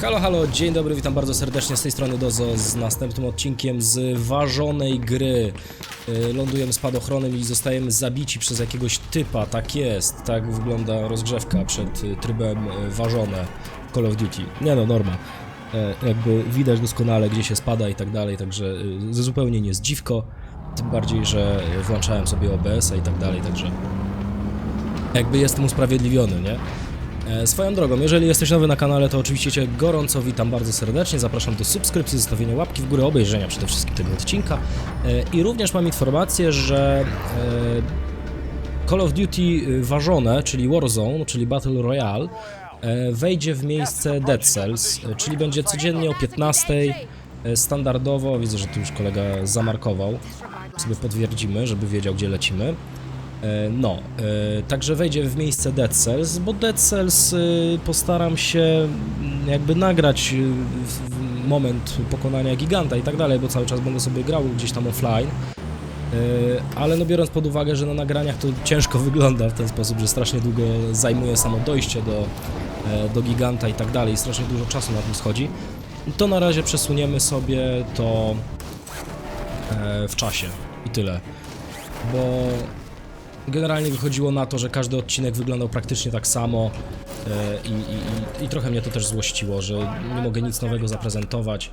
Halo, halo, dzień dobry, witam bardzo serdecznie z tej strony Dozo z następnym odcinkiem z ważonej gry. Y, Lądujemy spadochronem i zostajemy zabici przez jakiegoś typa, tak jest, tak wygląda rozgrzewka przed y, trybem y, ważone Call of Duty. Nie no, norma. Jakby widać doskonale gdzie się spada i tak dalej, także zupełnie nie jest dziwko. Tym bardziej, że włączałem sobie OBS-a i tak dalej, także jakby jestem usprawiedliwiony, nie? E, Swoją drogą, jeżeli jesteś nowy na kanale, to oczywiście Cię gorąco witam bardzo serdecznie. Zapraszam do subskrypcji, zostawienia łapki w górę, obejrzenia przede wszystkim tego odcinka. E, I również mam informację, że e, Call of Duty ważone, czyli Warzone, czyli Battle Royale, wejdzie w miejsce Dead Cells, czyli będzie codziennie o 15. e, Standardowo, widzę, że tu już kolega zamarkował, sobie potwierdzimy, żeby wiedział, gdzie lecimy. E, No, e, także wejdzie w miejsce Dead Cells, bo Dead Cells e, postaram się mm, jakby nagrać moment pokonania giganta i tak dalej, bo cały czas będę sobie grał gdzieś tam offline. Ale no biorąc pod uwagę, że na nagraniach to ciężko wygląda w ten sposób, że strasznie długo zajmuje samo dojście do, do giganta i tak dalej, strasznie dużo czasu na tym schodzi, to na razie przesuniemy sobie to w czasie i tyle. Bo Generalnie wychodziło na to, że każdy odcinek wyglądał praktycznie tak samo e, i, i, i, trochę mnie to też złościło, że nie mogę nic nowego zaprezentować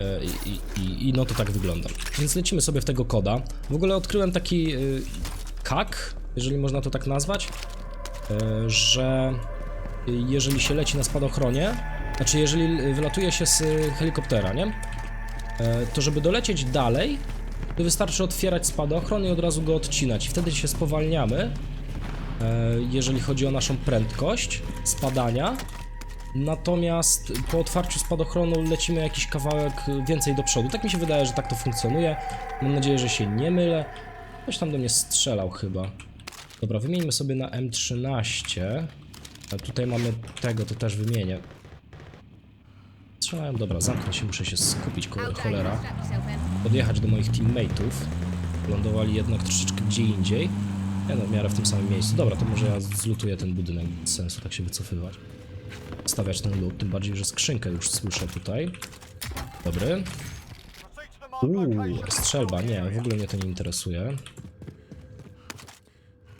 e, i, i, i, no to tak wygląda. Więc lecimy sobie w tego koda. W ogóle odkryłem taki e, kak, jeżeli można to tak nazwać, e, że jeżeli się leci na spadochronie, znaczy jeżeli wylatuje się z helikoptera, nie? E, to żeby dolecieć dalej, to wystarczy otwierać spadochron i od razu go odcinać. Wtedy się spowalniamy, e, jeżeli chodzi o naszą prędkość spadania. Natomiast po otwarciu spadochronu lecimy jakiś kawałek więcej do przodu. Tak mi się wydaje, że tak to funkcjonuje. Mam nadzieję, że się nie mylę. Ktoś tam do mnie strzelał chyba. Dobra, wymieńmy sobie na M13. A tutaj mamy tego, to też wymienię. Strzelają, dobra, zamknę się, muszę się skupić, cholera podjechać do moich teammateów. Lądowali jednak troszeczkę gdzie indziej. Ja no, w miarę w tym samym miejscu. Dobra, to może ja zlutuję ten budynek, bez sensu tak się wycofywać. Stawiać ten lód, tym bardziej, że skrzynkę już słyszę tutaj. Dobry. Uuu, strzelba, nie, w ogóle mnie to nie interesuje.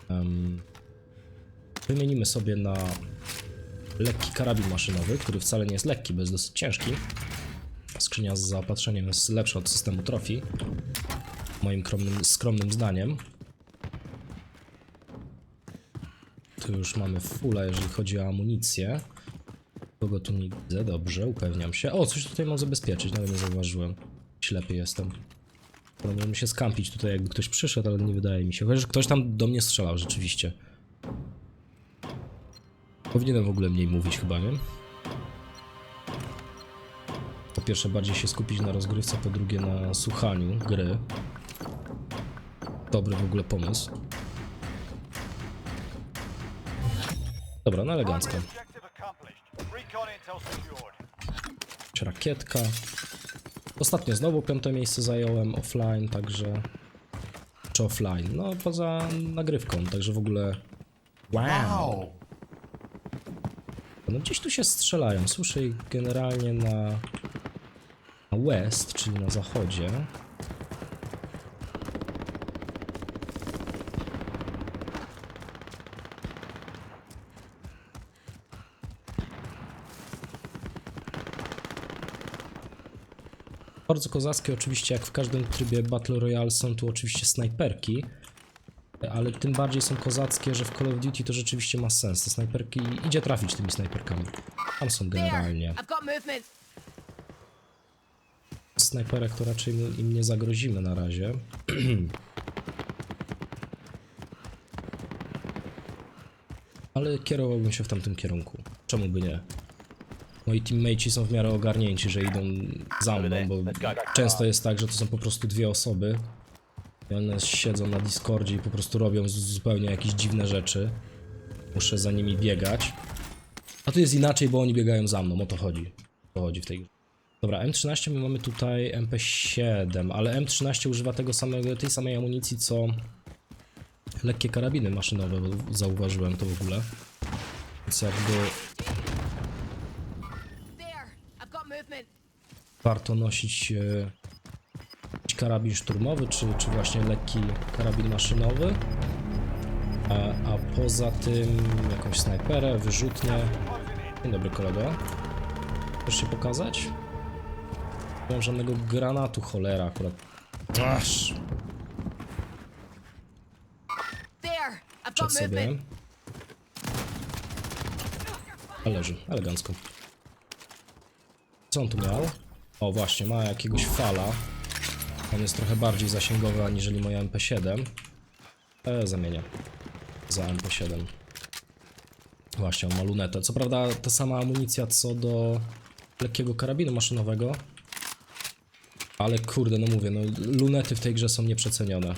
Em, wymienimy sobie na lekki karabin maszynowy, który wcale nie jest lekki, bo jest dosyć ciężki. Skrzynia z zaopatrzeniem jest lepsza od systemu trofii. Moim skromnym, skromnym zdaniem. Tu już mamy fulla, jeżeli chodzi o amunicję. Kogo tu nie widzę? Dobrze, upewniam się. O, coś tutaj mam zabezpieczyć, nawet nie zauważyłem. Ślepy jestem. Powinienem się skampić tutaj, jakby ktoś przyszedł, ale nie wydaje mi się. Chociaż ktoś tam do mnie strzelał, rzeczywiście. Powinienem w ogóle mniej mówić chyba, nie? Po pierwsze bardziej się skupić na rozgrywce, po drugie na słuchaniu gry. Dobry w ogóle pomysł. Dobra, no elegancko. Rakietka. Ostatnio znowu piąte miejsce zająłem offline, także... Czy offline? No, poza nagrywką, także w ogóle... Wow! No gdzieś tu się strzelają. Słyszę ich generalnie na... na west, czyli na zachodzie. Bardzo kozackie oczywiście, jak w każdym trybie Battle Royale są tu oczywiście snajperki, ale tym bardziej są kozackie, że w Call of Duty to rzeczywiście ma sens. Te snajperki idzie trafić tymi snajperkami. Tam są generalnie. Snajperek to raczej im nie zagrozimy na razie. Ale kierowałbym się w tamtym kierunku. Czemu by nie? Moi teammateci są w miarę ogarnięci, że idą za mną, bo często jest tak, że to są po prostu dwie osoby. I one siedzą na Discordzie i po prostu robią zupełnie jakieś dziwne rzeczy. Muszę za nimi biegać. A tu jest inaczej, bo oni biegają za mną, o to chodzi. O to chodzi w tej grze. Dobra, M13 my mamy tutaj MP7, ale M13 używa tego samego, tej samej amunicji co lekkie karabiny maszynowe, bo zauważyłem to w ogóle. Więc jakby warto nosić e, karabin szturmowy, czy, czy właśnie lekki karabin maszynowy. A, a poza tym jakąś snajperę, wyrzutnię. Dzień dobry kolego. Chcesz się pokazać? Nie mam żadnego granatu, cholera akurat. Aż, przed sobie. movement. A leży, elegancko. Co on tu miał? O właśnie, ma jakiegoś fala. On jest trochę bardziej zasięgowy aniżeli moja MP7. E, zamienię za MP7. Właśnie, on ma lunetę. Co prawda ta sama amunicja co do lekkiego karabinu maszynowego. Ale kurde, no mówię, no lunety w tej grze są nieprzecenione.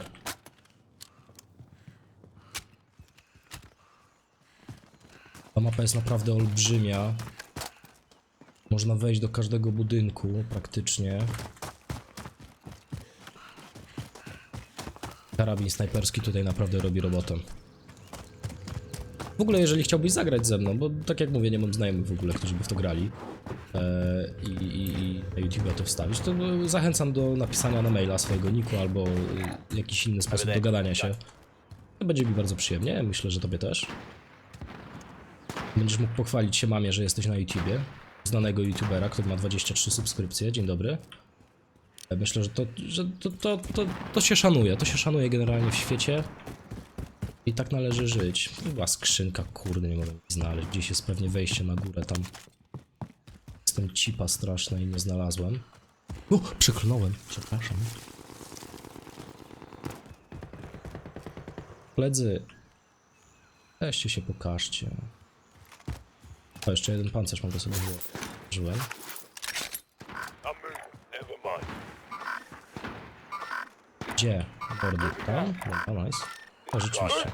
Ta mapa jest naprawdę olbrzymia. Można wejść do każdego budynku praktycznie. Karabin snajperski tutaj naprawdę robi robotę. W ogóle jeżeli chciałbyś zagrać ze mną, bo tak jak mówię, nie mam znajomych w ogóle, którzy by w to grali e, i, i, i na YouTube to wstawić, to zachęcam do napisania na maila swojego niku albo jakiś inny sposób dogadania się. To będzie mi bardzo przyjemnie, myślę, że tobie też. Będziesz mógł pochwalić się mamie, że jesteś na YouTubie. Znanego YouTubera, który ma 23 subskrypcje. Dzień dobry. Myślę, że to, że to, to, to, to się szanuje. To się szanuje generalnie w świecie. I tak należy żyć. Była skrzynka, kurde, nie mogę znaleźć. Gdzieś jest pewnie wejście na górę tam. Jestem cipa straszna i nie znalazłem. O, przeklnąłem. Przepraszam. Koledzy, weźcie się, pokażcie. O, jeszcze jeden pancerz mogę sobie włożyłem. Gdzie? Bordy. Tam? Dobra, nice. O, rzeczywiście.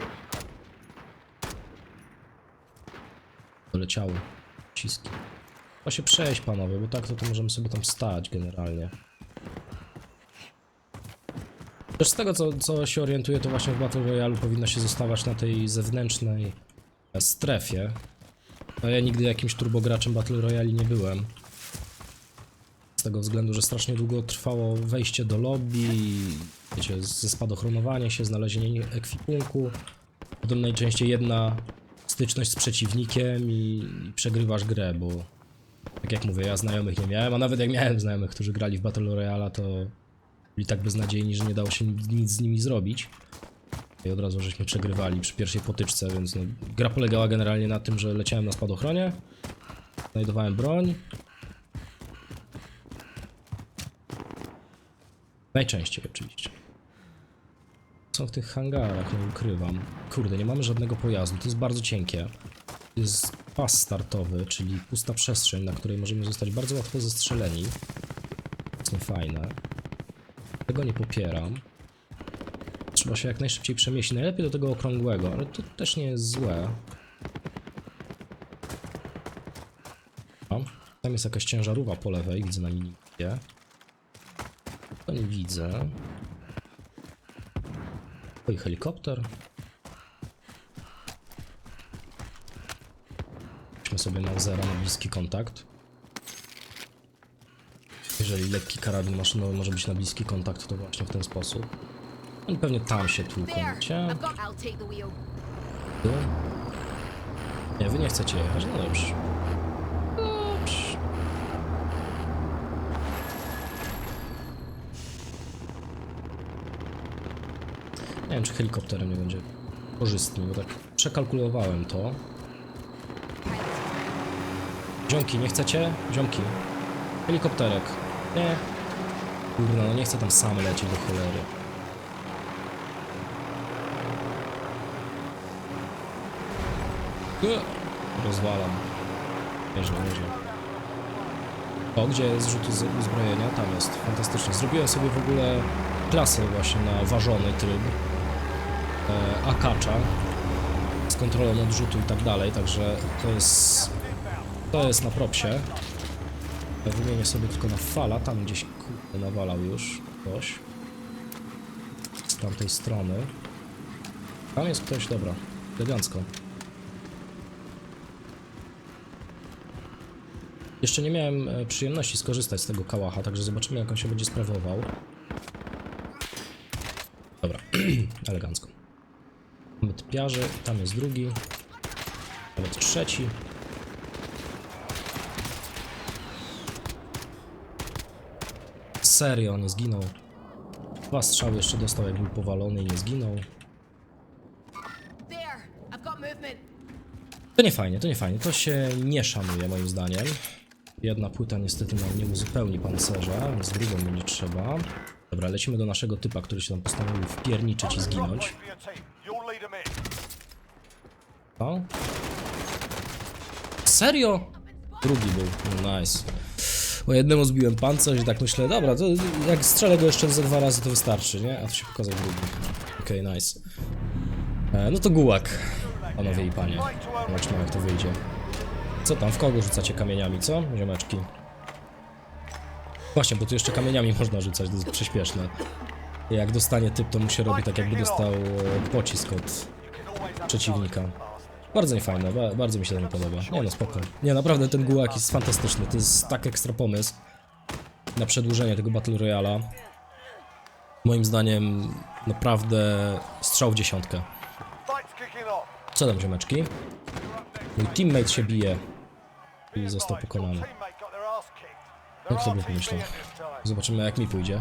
Doleciały. Ciski. To się przejść, panowie, bo tak to, to możemy sobie tam stać generalnie. Też z tego, co, co się orientuję, to właśnie w Battle Royale powinno się zostawać na tej zewnętrznej strefie. No ja nigdy jakimś turbograczem Battle Royale nie byłem. Tego względu, że strasznie długo trwało wejście do lobby, wiecie, ze się, znalezienie ekwipunku. Potem najczęściej jedna styczność z przeciwnikiem i, i przegrywasz grę, bo tak jak mówię, ja znajomych nie miałem, a nawet jak miałem znajomych, którzy grali w Battle Royale, to byli tak beznadziejni, że nie dało się nic z nimi zrobić. I od razu żeśmy przegrywali przy pierwszej potyczce, więc no, gra polegała generalnie na tym, że leciałem na spadochronie, znajdowałem broń. Najczęściej oczywiście. Są w tych hangarach, nie ukrywam. Kurde, nie mamy żadnego pojazdu, to jest bardzo cienkie. Jest pas startowy, czyli pusta przestrzeń, na której możemy zostać bardzo łatwo zestrzeleni. Jest niefajne. Tego nie popieram. Trzeba się jak najszybciej przemieścić. Najlepiej do tego okrągłego, ale to też nie jest złe. Tam jest jakaś ciężarówka po lewej, widzę na minimapie. To nie widzę. Oj, helikopter. Idźmy sobie na zero, na bliski kontakt. Jeżeli lekki karabin maszynowy może być na bliski kontakt, to właśnie w ten sposób. Oni pewnie tam się tłuką, wiecie? Nie, wy nie chcecie jechać, no. Dobrze. Wiem, czy helikopterem nie będzie korzystny, bo tak przekalkulowałem to. Ziomki, nie chcecie? Ziomki. Helikopterek. Nie. Kurna, no nie chcę tam sam lecieć do cholery. E, Rozwalam. Nieźle, nieźle. O, gdzie jest rzut uzbrojenia? Tam jest. Fantastycznie. Zrobiłem sobie w ogóle klasę właśnie na ważony tryb. E, akacza. Z kontrolą odrzutu i tak dalej, także to jest... To jest na propsie. Wymienię sobie tylko na fala, tam gdzieś kurde nawalał już ktoś. Z tamtej strony. Tam jest ktoś, dobra. Elegancko. Jeszcze nie miałem e, przyjemności skorzystać z tego kałacha, także zobaczymy jak on się będzie sprawował. Dobra, elegancko. Mamy typiarzy, tam jest drugi, nawet trzeci. Serio, on nie zginął. Dwa strzały jeszcze dostał, jak był powalony i nie zginął. To nie fajnie, to nie fajnie. To się nie szanuje moim zdaniem. Jedna płyta niestety nam nie uzupełni pancerza, więc drugą będzie trzeba. Dobra, lecimy do naszego typa, który się tam postanowił wpierniczyć i zginąć. In. Co? Serio? Drugi był, no nice. Bo jednemu zbiłem pancerz i tak myślę, dobra, to jak strzelę go jeszcze ze dwa razy to wystarczy, nie? A tu się pokazał drugi. Okej, nice. E, no to gułak, panowie i panie. Zobaczmy jak to wyjdzie. Co tam, w kogo rzucacie kamieniami, co? Ziomeczki. Właśnie, bo tu jeszcze kamieniami można rzucać, to jest prześpieszne. Jak dostanie typ, to mu się robi tak jakby dostał e, pocisk od przeciwnika. Bardzo niefajne, ba bardzo mi się to nie podoba. Nie no, spoko. Nie, naprawdę ten gułak jest fantastyczny. To jest tak ekstra pomysł na przedłużenie tego Battle Royala. Moim zdaniem naprawdę strzał w dziesiątkę. Co tam, ziomeczki? Mój teammate się bije i został pokonany. Jak sobie pomyślał. Zobaczymy jak mi pójdzie.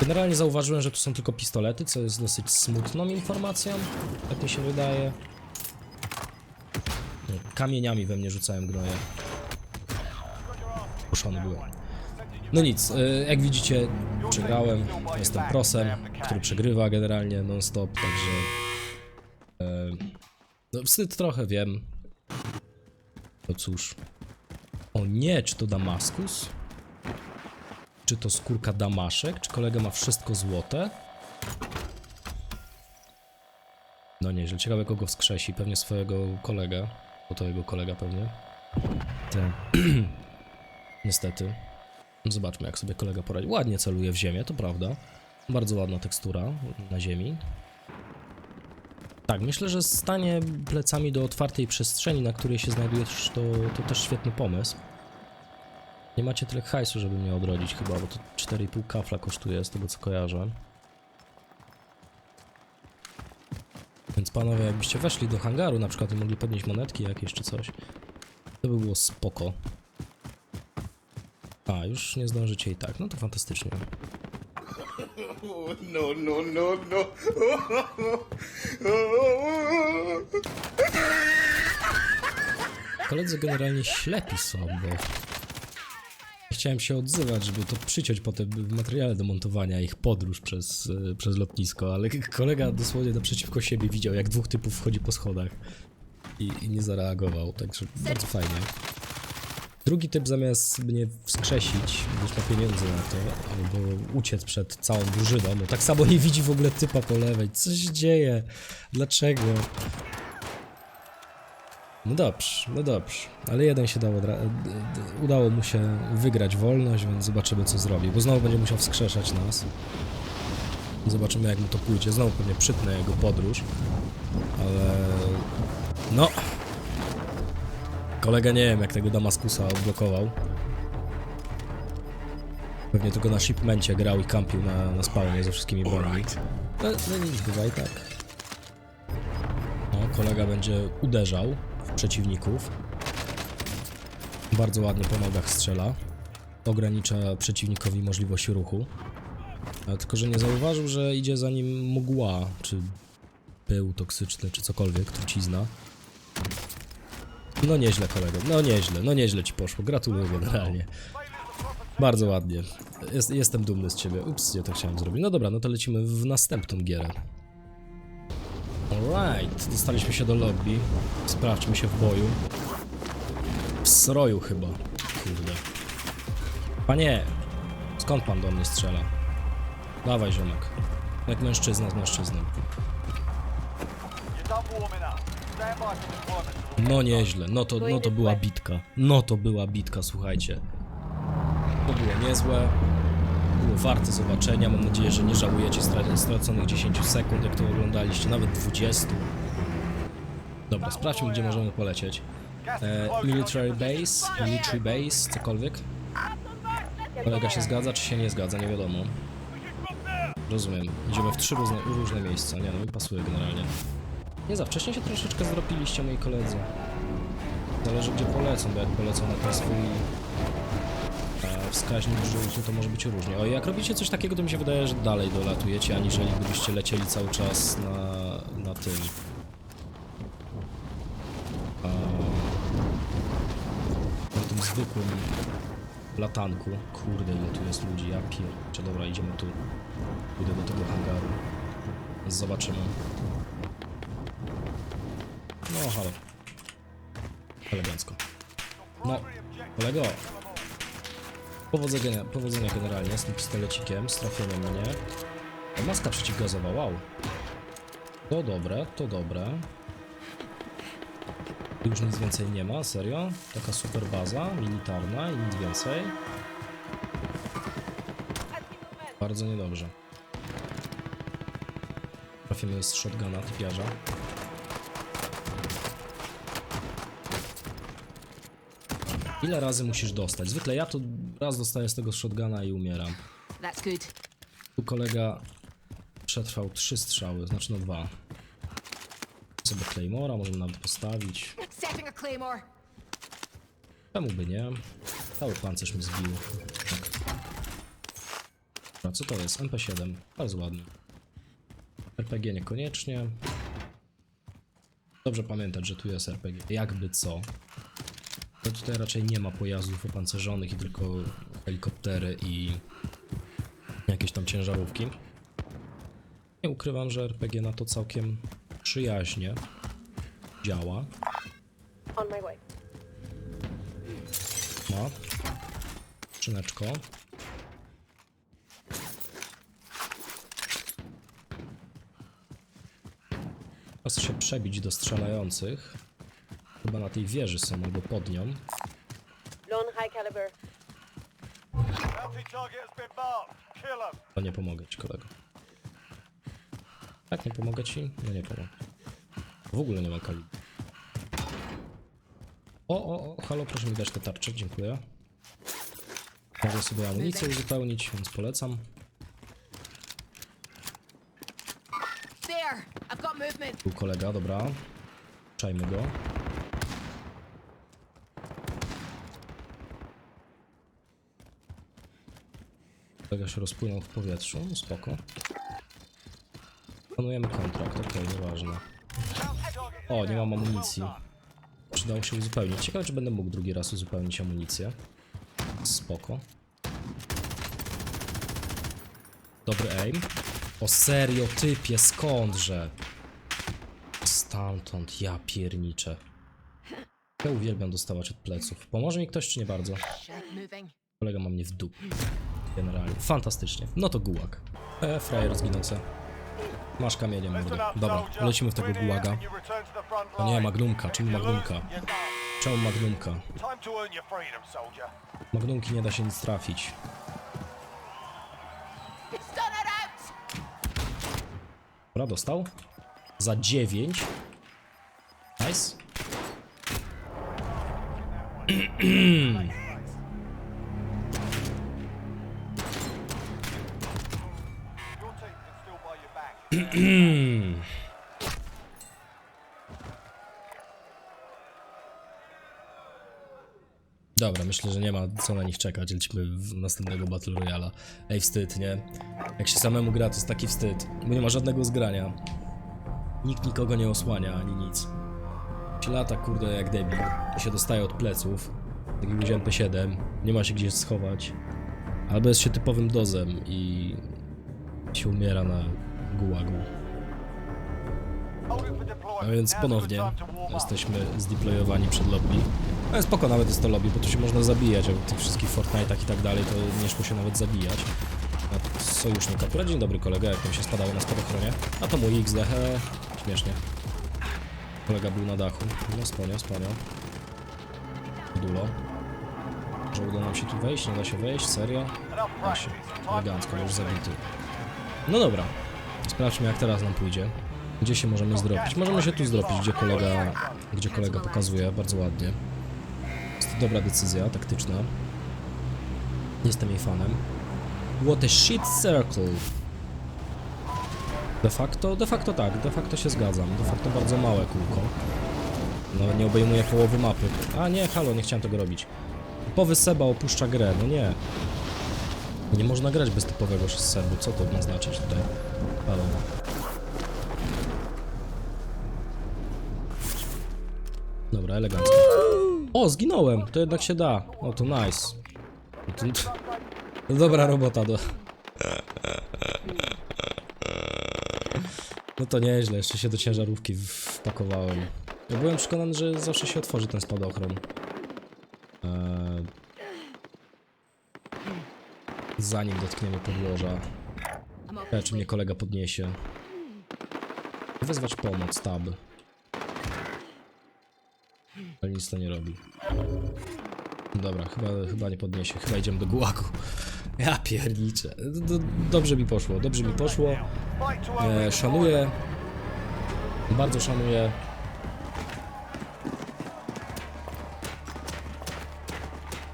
Generalnie zauważyłem, że tu są tylko pistolety, co jest dosyć smutną informacją, tak mi się wydaje. Kamieniami we mnie rzucałem gnoje. Puszony byłem. No nic, y, jak widzicie, przegrałem. Jestem prosem, który przegrywa generalnie non-stop, także... No wstyd trochę, wiem. No cóż. O nie, czy to Damaskus? Czy to skórka damaszek? Czy kolega ma wszystko złote? No nieźle. Ciekawe kogo wskrzesi. Pewnie swojego kolegę. Bo to jego kolega pewnie. Te. Niestety. Zobaczmy jak sobie kolega poradzi. Ładnie celuje w ziemię, to prawda. Bardzo ładna tekstura na ziemi. Tak, myślę, że stanie plecami do otwartej przestrzeni, na której się znajdujesz, to, to też świetny pomysł. Nie macie tyle hajsu, żeby mnie odrodzić chyba, bo to 4,5 kafla kosztuje z tego co kojarzę. Więc panowie, jakbyście weszli do hangaru, na przykład i mogli podnieść monetki jakieś czy coś, to by było spoko. A, już nie zdążycie i tak, no to fantastycznie. No, no, no, no. Koledzy generalnie ślepi są, bo chciałem się odzywać, żeby to przyciąć potem w materiale do montowania ich podróż przez, e, przez lotnisko, ale kolega dosłownie naprzeciwko siebie widział, jak dwóch typów wchodzi po schodach i, i nie zareagował, także bardzo fajnie. Drugi typ zamiast mnie wskrzesić, gdyż ma pieniądze na to, albo uciec przed całą drużyną, no tak samo nie widzi w ogóle typa po lewej. Co się dzieje? Dlaczego? No dobrze, no dobrze, ale jeden się dało, udało mu się wygrać wolność, więc zobaczymy co zrobi, bo znowu będzie musiał wskrzeszać nas. Zobaczymy jak mu to pójdzie, znowu pewnie przytnę jego podróż, ale no... Kolega nie wiem jak tego Damaskusa odblokował. Pewnie tylko na shipmencie grał i kampił na, na spawnie ze wszystkimi broniami. No, no nic, bywa i tak. O, kolega będzie uderzał w przeciwników. Bardzo ładnie po nogach strzela. Ogranicza przeciwnikowi możliwość ruchu. Tylko, że nie zauważył, że idzie za nim mgła, czy pył toksyczny, czy cokolwiek, trucizna. No nieźle kolego, no nieźle, no nieźle ci poszło, gratuluję generalnie. Bardzo ładnie. Jest, jestem dumny z ciebie. Ups, nie to chciałem zrobić. No dobra, no to lecimy w następną gierę. Alright, dostaliśmy się do lobby. Sprawdźmy się w boju. W sroju chyba. Kurde. Panie, skąd pan do mnie strzela? Dawaj ziomek. Jak mężczyzna z mężczyzną. No nieźle, no to, no to była bitka. No to była bitka, słuchajcie. To było niezłe. było warte zobaczenia. Mam nadzieję, że nie żałujecie stra- straconych 10 sekund, jak to oglądaliście, nawet 20. Dobra, sprawdźmy, gdzie możemy polecieć. E, military base, military base, cokolwiek. Kolega się zgadza, czy się nie zgadza, nie wiadomo. Rozumiem. Idziemy w trzy różne, różne miejsca. Nie no, mi pasuje generalnie. Nie za wcześnie się troszeczkę zdropiliście, moi koledzy. Zależy gdzie polecą, bo jak polecą na ten swój e, wskaźnik żółty, to może być różnie. O, jak robicie coś takiego, to mi się wydaje, że dalej dolatujecie, aniżeli gdybyście lecieli cały czas na, na tym. A, na tym zwykłym latanku. Kurde, ile tu jest ludzi, ja pierczę. Dobra, idziemy tu. Pójdę do tego hangaru. Zobaczymy. No, halo. Elegancko. No, kolego. Powodzenia, powodzenia generalnie z tym pistolecikiem, z mnie. O, maska przeciwgazowa, wow. To dobre, to dobre. Już nic więcej nie ma, serio? Taka super baza, militarna i nic więcej. Bardzo niedobrze. Trafimy z shotguna typiarza. Ile razy musisz dostać? Zwykle ja to raz dostaję z tego shotguna i umieram. That's good. Tu kolega przetrwał trzy strzały, znaczy no dwa. Sobie Claymora możemy nawet postawić. Setting a claymore. Czemu by nie? Cały pancerz mi zbił. Tak. A co to jest? MP7. Bardzo ładny. RPG niekoniecznie. Dobrze pamiętać, że tu jest RPG. Jakby co. To tutaj raczej nie ma pojazdów opancerzonych i tylko helikoptery i jakieś tam ciężarówki. Nie ukrywam, że RPG na to całkiem przyjaźnie działa. On my way. Ma. Skrzyneczko. Czas się przebić do strzelających. Chyba na tej wieży są albo pod nią. Lone high caliber. To nie pomogę ci, kolego. Tak, nie pomogę ci? No nie pomogę. W ogóle nie ma kalibru. O, o, o, halo, proszę mi dać te tarcze, dziękuję. Mogę sobie amunicję uzupełnić, więc polecam. There. I've got movement. Tu kolega, dobra. Czajmy go. Kolega się rozpłynął w powietrzu, spoko. Planujemy kontrakt, okej, nieważne. O, nie mam amunicji. Przydało się uzupełnić. Ciekawe, czy będę mógł drugi raz uzupełnić amunicję. Spoko. Dobry aim. O serio, typie, skądże? Stamtąd, ja pierniczę. Ja uwielbiam dostawać od pleców. Pomoże mi ktoś, czy nie bardzo? Kolega ma mnie w dół. Generalnie. Fantastycznie. No to gułag. E, frajer zginął se. Masz kamienie, up, Dobra, lecimy w tego gułaga. O nie, magnumka. Czemu magnumka? Czemu magnumka? Magnumki nie da się nic trafić. Dobra, dostał. Za 9. Nice. Dobra, myślę, że nie ma co na nich czekać. Lecimy w następnego Battle Royala. Ej, wstyd, nie? Jak się samemu gra, to jest taki wstyd. Bo nie ma żadnego zgrania. Nikt nikogo nie osłania, ani nic. Się lata, kurde, jak debil. I się dostaje od pleców. Tak jak wziąłem P7. Nie ma się gdzieś schować. Albo jest się typowym dozem i się umiera na gułagu. A więc ponownie jesteśmy zdeployowani przed lobby. Ale spoko nawet jest to lobby, bo tu się można zabijać, a w tych wszystkich Fortnite'ach i tak dalej to nie szło się nawet zabijać. A sojusznik akurat, dzień dobry kolega, jak tam się spadało na spadochronie. A to mój XD, śmiesznie. Kolega był na dachu, no sponio, sponio. Dulo. Że uda nam się tu wejść, nie da się wejść, serio? Da się. Elegancko, już zabity. No dobra. Sprawdźmy jak teraz nam pójdzie. Gdzie się możemy zdropić? Możemy się tu zdropić, gdzie kolega, gdzie kolega pokazuje, bardzo ładnie. Jest to dobra decyzja, taktyczna. Jestem jej fanem. What a shit circle. De facto, de facto tak, de facto się zgadzam. De facto bardzo małe kółko. No nie obejmuje połowy mapy. A nie, halo, nie chciałem tego robić. Typowy Seba opuszcza grę, no nie. Nie można grać bez typowego Sebu, co to ma znaczyć tutaj? Dobra, elegancko. O, zginąłem! To jednak się da. O, to nice. To, to dobra robota, do. No to nieźle, jeszcze się do ciężarówki wpakowałem. Ja byłem przekonany, że zawsze się otworzy ten spadochron. Eee... Zanim dotkniemy podłoża. Ja, czy mnie kolega podniesie. Wezwać pomoc, tab. Ale nic to nie robi. Dobra, chyba, chyba nie podniesie. Chyba idziemy do gułagu. Ja pierniczę. D- dobrze mi poszło, dobrze mi poszło. E, szanuję. Bardzo szanuję.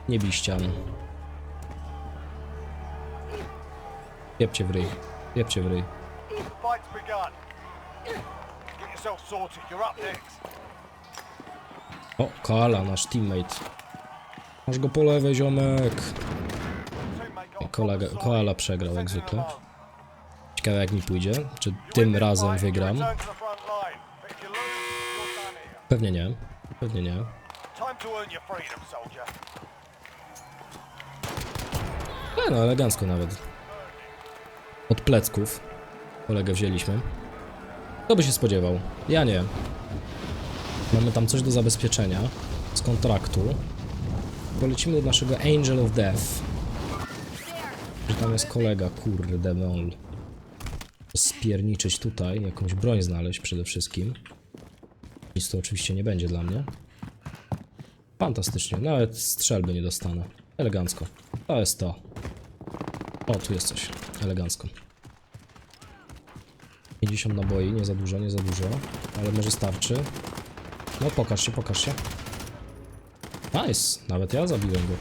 Nie bij ścian. Jebcie w ryj. Jebcie w ryj. The fight's begun. Get yourself sorted. You're up next. O, Koala, nasz teammate. Masz go po lewej, ziomek. Teammate got a Kolega, koala przegrał jak zwykle. Ciekawe jak mi pójdzie. Czy tym razem wygram? return to the front line. But if you lose, you're done here. Pewnie nie. Pewnie nie. Time to earn your freedom, soldier. E, no, elegancko nawet. Od plecków kolegę wzięliśmy. Kto by się spodziewał? Ja nie. Mamy tam coś do zabezpieczenia z kontraktu. Polecimy do naszego Angel of Death. Że tam jest kolega, kurde mol. Spierniczyć tutaj, jakąś broń znaleźć przede wszystkim. Nic to oczywiście nie będzie dla mnie. Fantastycznie, nawet strzelby nie dostanę. Elegancko. To jest to. O, tu jest coś. Elegancko. 50 naboi, nie za dużo, nie za dużo. Ale może starczy. No, pokaż się, pokaż się. Nice, nawet ja zabiłem go.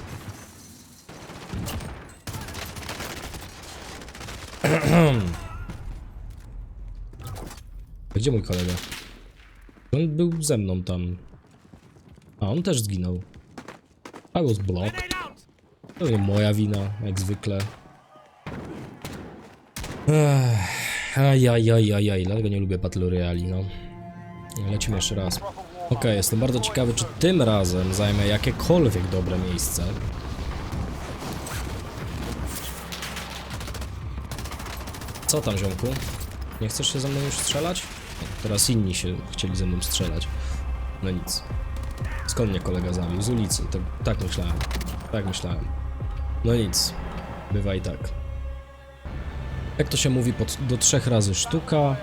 Gdzie mój kolega? On był ze mną tam. A, on też zginął. I was blocked. To nie moja wina, jak zwykle. Ajajajajaj, dlatego nie lubię Battle Royale, no. Lecimy jeszcze raz. Okej, jestem bardzo ciekawy, czy tym razem zajmę jakiekolwiek dobre miejsce. Co tam, ziomku? Nie chcesz się ze mną już strzelać? Teraz inni się chcieli ze mną strzelać. No nic. Skąd mnie kolega zabił? Z ulicy. Tak, tak myślałem. Tak myślałem. No nic. Bywa i tak. Jak to się mówi, po, do trzech razy sztuka.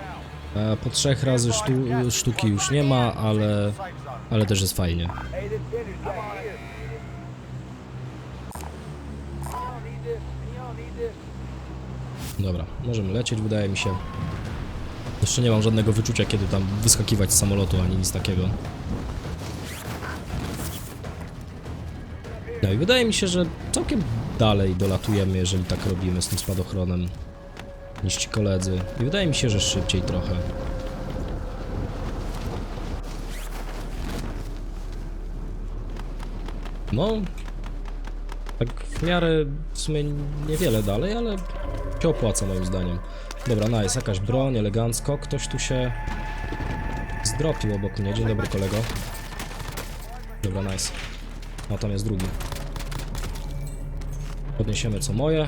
E, po trzech razy sztu, sztuki już nie ma, ale, ale też jest fajnie. Dobra, możemy lecieć, wydaje mi się. Jeszcze nie mam żadnego wyczucia, kiedy tam wyskakiwać z samolotu, ani nic takiego. No i wydaje mi się, że całkiem dalej dolatujemy, jeżeli tak robimy z tym spadochronem niż ci koledzy. I wydaje mi się, że szybciej trochę. No, tak w miarę w sumie niewiele dalej, ale się opłaca moim zdaniem. Dobra, nice, jakaś broń, elegancko. Ktoś tu się zdropił obok mnie. Dzień dobry, kolego. Dobra, nice. No, tam jest drugi. Podniesiemy co moje.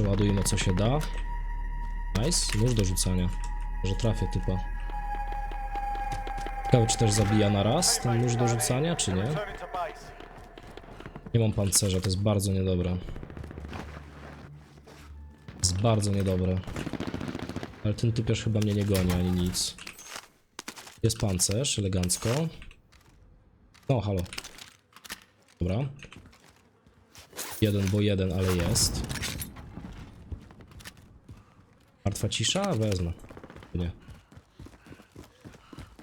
Przeładujmy co się da. Nice, nóż do rzucania. Może trafię typa. Ciekawe, czy też zabija na raz ten nóż do rzucania, czy nie? To. Nie mam pancerza, to jest bardzo niedobre. Jest bardzo niedobre. Ale ten typiarz chyba mnie nie goni ani nic. Jest pancerz, elegancko. No, halo. Dobra. Jeden, bo jeden, ale jest. Martwa cisza? Wezmę. Nie.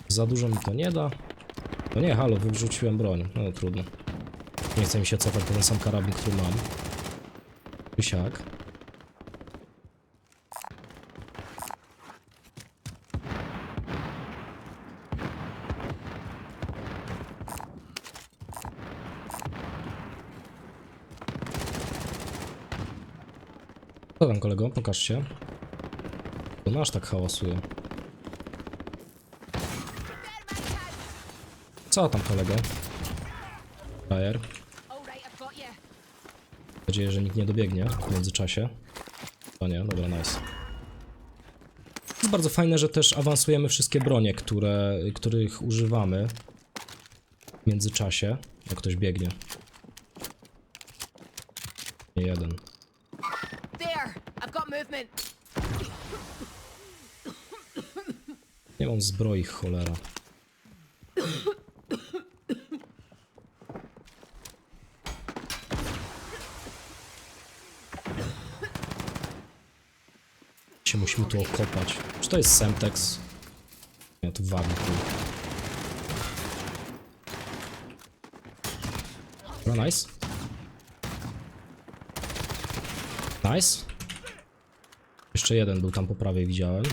Za dużo mi to nie da. No nie, halo, wyrzuciłem broń. No trudno. Nie chce mi się cofać ten sam karabin, który mam. Siak. Co tam kolego? Pokaż się. To nasz tak hałasuje. Co tam kolego? Frajer. Mam nadzieję, że nikt nie dobiegnie w międzyczasie. To nie, dobra, nice. Jest bardzo fajne, że też awansujemy wszystkie bronie, które, których używamy w międzyczasie, jak ktoś biegnie. Nie jeden. There, I've got movement. Nie mam zbroi, cholera. się musimy tu okopać. Czy to jest Semtex? Nie, to chuj. Dobra, nice. Nice. Jeszcze jeden był tam po prawej, widziałem.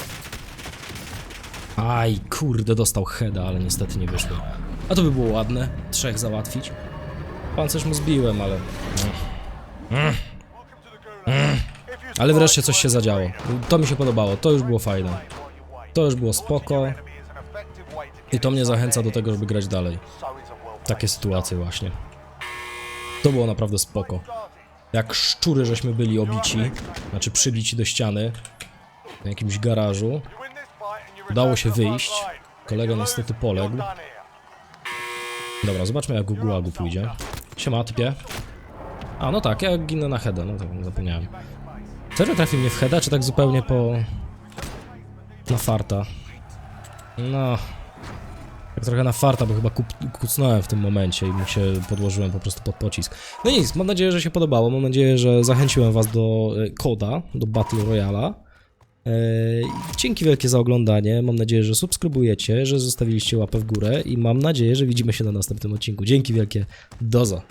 Aj, kurde, dostał heada, ale niestety nie wyszło. A to by było ładne, trzech załatwić. Pancerz mu zbiłem, ale... Ale wreszcie coś się zadziało. To mi się podobało, to już było fajne. To już było spoko i to mnie zachęca do tego, żeby grać dalej. Takie sytuacje właśnie. To było naprawdę spoko. Jak szczury żeśmy byli obici, znaczy przybici do ściany w jakimś garażu. Udało się wyjść. Kolega niestety poległ. Dobra, zobaczmy jak u Gułagu pójdzie. Siema, typie. A, no tak, ja ginę na heada, no tak, zapomniałem. Serio trafił mnie w heada, czy tak zupełnie po... Na farta? No... Tak trochę na farta, bo chyba kucnąłem w tym momencie i mu się podłożyłem po prostu pod pocisk. No nic, mam nadzieję, że się podobało. Mam nadzieję, że zachęciłem was do e, koda, do Battle Royala. E, Dzięki wielkie za oglądanie. Mam nadzieję, że subskrybujecie, że zostawiliście łapę w górę i mam nadzieję, że widzimy się na następnym odcinku. Dzięki wielkie. Doza.